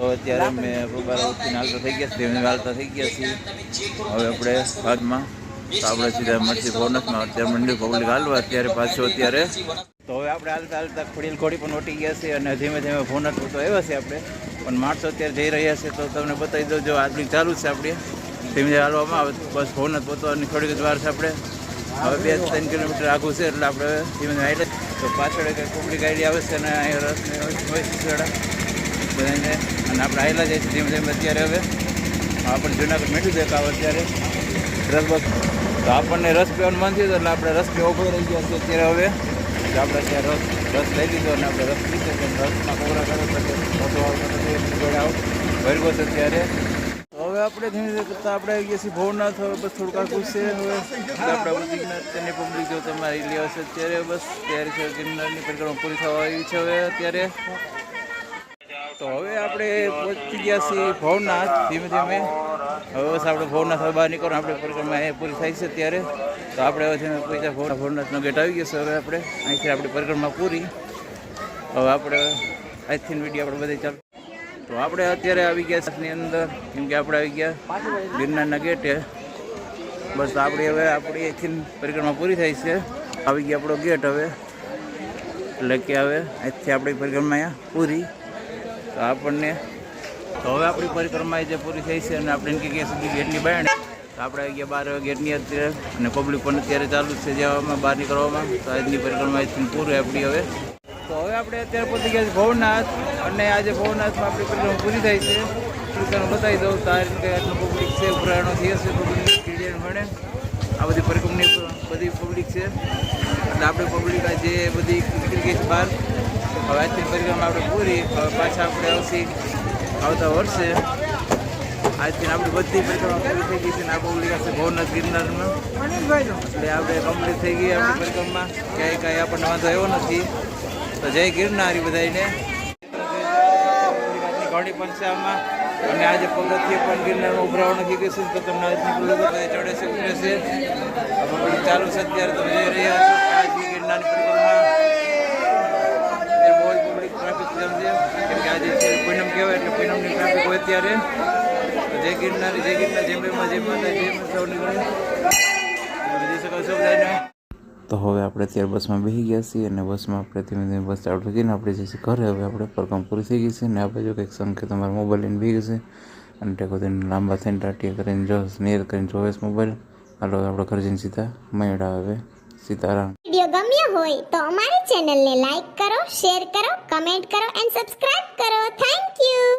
તો અત્યારે અમે ઉઠીને હાલતા થઈ ગયા છીએ હાલતા થઈ ગયા છીએ. હવે આપણે બાદમાં તો આપણે સીધા મળશે બોનસમાં અત્યારે મંડળ પબ્લિક હાલવા, અત્યારે પાછું અત્યારે તો હવે આપણે હાલતા હાલતા ખોડીલ ખોડી પણ વટી ગયા છે અને ધીમે ધીમે બોનસ તો આવ્યા છે આપણે. પણ માણસો અત્યારે જઈ રહ્યા છે, તો તમને બતાવી દઉં, જો આજની ચાલુ છે આપણે. ધીમે ધીમે હાલવામાં આવે, બસ ભવનાથ પહોંચવાની થોડીક જ વાર છે આપણે. હવે બે ત્રણ કિલોમીટર આખું છે, એટલે આપણે ધીમે ધીમે હાલે તો પાછળ એક પબ્લિક આઈડી આવે છે અને અહીંયા રસ હોય બધાને. અને આપણે આવેલા જાય છે ધીમે અત્યારે હવે. આપણને જૂનાગઢ મેળવી દેખાવ અત્યારે. રસ તો આપણને રસ પીવાનું મન થયું એટલે આપણે રસ પીવો ઊભો રહી ગયા છે અત્યારે હવે. આપણે ત્યાં રસ રસ લઈ લીધો અને આપણે રસ પી શકીએ રસમાં કોરા કરો મોટો આવતો નથી જોડે આવો ભરગો છે અત્યારે. હવે આપણે ધીમે ધીમે કરતાં આપણે આવી ગયા છીએ ભવનાથ હવે બસ થોડુંક છે હવે. આપણે ગિરનાર તેની પબ્લિક જો તમારે લેવા છે અત્યારે બસ. ત્યારે છે ગિરનારની. પરિક્રમા પૂરી થવા આવી છે હવે અત્યારે. તો હવે આપણે પહોંચી ગયા છીએ ભવનાથ ધીમે ધીમે. હવે બસ આપણે ભવનાથ બહાર નીકળો આપણે પરિક્રમા અહીંયા પૂરી થાય છે ત્યારે તો આપણે હવે પૈસા ભવનાથ. ભવનાથનો ગેટ આવી ગયો છે હવે આપણે. અહીંથી આપણી પરિક્રમા પૂરી. હવે આપણે આજથી વીડિયો આપણે બધી ચાલુ. તો આપણે અત્યારે આવી ગયા ની અંદર, કેમ કે આપણે આવી ગયા ગિરનારના ગેટે બસ આપણે હવે આપણી અહીંથી પરિક્રમા પૂરી થાય છે. આવી ગયા આપણો ગેટ હવે. એટલે કે હવે અહીંથી આપણી પરિક્રમા પૂરી. તો આપણને તો હવે આપણી પરિક્રમા જે પૂરી થઈ છે અને આપણે એમ કે સુધી ગેટની બહાર તો આપણે આવી ગયા બાર ગેટની અત્યારે અને પબ્લિક પણ અત્યારે ચાલુ છે જવામાં, બહાર નીકળવામાં. તો આજની પરિક્રમા પૂરું આપણી હવે. તો હવે આપણે અત્યારે પહોંચી ગયા છે ભવનાથ અને આજે ભવનાથમાં આપણી પરિક્રમા પૂરી થાય છે. તમને બતાવી દઉં તારી રીતે આટલું પબ્લિક છે, ઉભરાણો થઈ હશે પબ્લિક મળે. આ બધી પરિક્રમની બધી પબ્લિક છે. એટલે આપણે પબ્લિક આજે બધી છે બહાર હવે આજથી પરિક્રમા આપણે પૂરી, હવે પાછા આપણે આવશી આવતા વર્ષે આજથી આપણી બધી પરિક્રમા પૂરી થઈ ગઈ છે ને આ પબ્લિક હશે ભવનાથ ગિરનારમાં. એટલે આપણે કમ્પ્લીટ થઈ ગઈ આપણી પરિક્રમા ક્યાંય કાંઈ આપણને વાંધો આવ્યો નથી. તો જય ગિરનારી બધાને ઘણી પંચામાં અને આજે પગથિયે પણ ગિરનારમાં ઉભરાવાનું છે તો તમને આજની બધે ચડે છે ઉતરે છે. ચાલુ છે અત્યારે તમે જઈ રહ્યા છો. આજની ગિરનારની પરિક્રમા પૂનમની ટ્રાફિક હોય ત્યારે તો જય ગિરનારી જય ગિરનાર જય મેમાં જય માતા જય સૌની જય શકો સૌ બધાને. તો હવે આપણે અત્યારે બસમાં બેસી ગયા છીએ અને બસમાં આપણે ધીમે ધીમે બસ ચાલુ થઈ ગઈને આપણે જે છે ઘરે હવે આપણે પરકામ પૂરી થઈ ગઈ છે અને આ બાજુ કંઈક સંકેત તમારા મોબાઈલ લઈને બી ગઈ છે. અને ટેકો થઈને લાંબા થઈને ટાટિયા કરીને જો સ્નેર કરીને જોવે મોબાઈલ હાલો આપણે ઘર જઈને સીધા મયડા હવે સીતારામ. વીડિયો ગમ્યો હોય તો અમારી ચેનલને લાઈક કરો શેર કરો કમેન્ટ કરો એન્ડ સબસ્ક્રાઇબ કરો. Thank you